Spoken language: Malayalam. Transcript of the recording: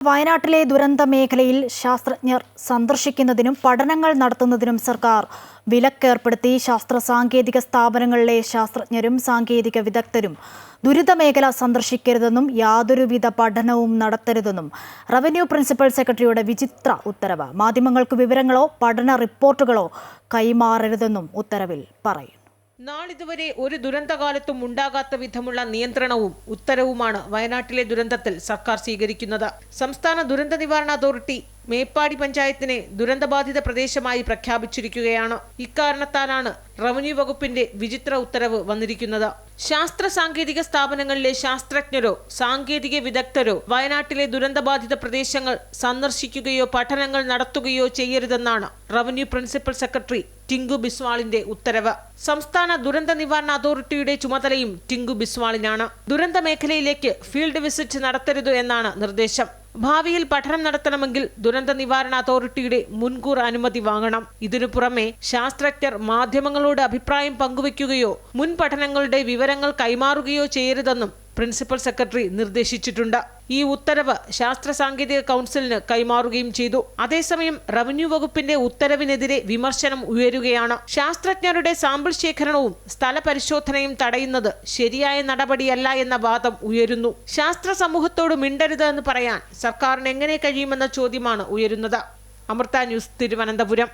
വയനാട്ടിലെ ദുരന്ത മേഖലയിൽ ശാസ്ത്രജ്ഞർ സന്ദർശിക്കുന്നതിനും പഠനങ്ങൾ നടത്തുന്നതിനും സർക്കാർ വിലക്കേർപ്പെടുത്തി ശാസ്ത്ര സാങ്കേതിക സ്ഥാപനങ്ങളിലെ ശാസ്ത്രജ്ഞരും സാങ്കേതിക വിദഗ്ധരും ദുരിതമേഖല സന്ദർശിക്കരുതെന്നും യാതൊരുവിധ പഠനവും നടത്തരുതെന്നും റവന്യൂ പ്രിൻസിപ്പൽ സെക്രട്ടറിയുടെ വിചിത്ര ഉത്തരവ്. മാധ്യമങ്ങൾക്ക് വിവരങ്ങളോ പഠന റിപ്പോർട്ടുകളോ കൈമാറരുതെന്നും ഉത്തരവിൽ പറയുന്നു. നാളിതുവരെ ഒരു ദുരന്തകാലത്തും ഉണ്ടാകാത്ത വിധമുള്ള നിയന്ത്രണവും ഉത്തരവുമാണ് വയനാട്ടിലെ ദുരന്തത്തിൽ സർക്കാർ സ്വീകരിക്കുന്നത്. സംസ്ഥാന ദുരന്ത നിവാരണ അതോറിറ്റി മേപ്പാടി പഞ്ചായത്തിനെ ദുരന്തബാധിത പ്രദേശമായി പ്രഖ്യാപിച്ചിരിക്കുകയാണ്. ഇക്കാരണത്താലാണ് റവന്യൂ വകുപ്പിന്റെ വിചിത്ര ഉത്തരവ് വന്നിരിക്കുന്നത്. ശാസ്ത്ര സാങ്കേതിക സ്ഥാപനങ്ങളിലെ ശാസ്ത്രജ്ഞരോ സാങ്കേതിക വിദഗ്ധരോ വയനാട്ടിലെ ദുരന്തബാധിത പ്രദേശങ്ങൾ സന്ദർശിക്കുകയോ പഠനങ്ങൾ നടത്തുകയോ ചെയ്യരുതെന്നാണ് റവന്യൂ പ്രിൻസിപ്പൽ സെക്രട്ടറി ടിങ്കു ബിസ്വാളിന്റെ ഉത്തരവ്. സംസ്ഥാന ദുരന്ത നിവാരണ അതോറിറ്റിയുടെ ചുമതലയും ടിങ്കു ബിസ്വാളിനാണ്. ദുരന്ത മേഖലയിലേക്ക് ഫീൽഡ് വിസിറ്റ് നടത്തരുത് എന്നാണ് നിർദ്ദേശം. ഭാവിയിൽ പഠനം നടത്തണമെങ്കിൽ ദുരന്ത നിവാരണ അതോറിറ്റിയുടെ മുൻകൂർ അനുമതി വാങ്ങണം. ഇതിനു പുറമെ ശാസ്ത്രജ്ഞർ മാധ്യമങ്ങളോട് അഭിപ്രായം പങ്കുവയ്ക്കുകയോ മുൻ പഠനങ്ങളുടെ വിവരങ്ങൾ കൈമാറുകയോ ചെയ്യരുതെന്നും പ്രിൻസിപ്പൽ സെക്രട്ടറി നിർദ്ദേശിച്ചിട്ടുണ്ട്. ഈ ഉത്തരവ് ശാസ്ത്ര സാങ്കേതിക കൗൺസിലിന് കൈമാറുകയും ചെയ്തു. അതേസമയം റവന്യൂ വകുപ്പിന്റെ ഉത്തരവിനെതിരെ വിമർശനം ഉയരുകയാണ്. ശാസ്ത്രജ്ഞരുടെ സാമ്പിൾ ശേഖരണവും സ്ഥലപരിശോധനയും തടയുന്നത് ശരിയായ നടപടിയല്ല എന്ന വാദം ഉയരുന്നു. ശാസ്ത്ര സമൂഹത്തോട് മിണ്ടരുത് എന്ന് പറയാൻ സർക്കാരിന് എങ്ങനെ കഴിയുമെന്ന ചോദ്യമാണ് ഉയരുന്നത്. അമൃത ന്യൂസ് തിരുവനന്തപുരം.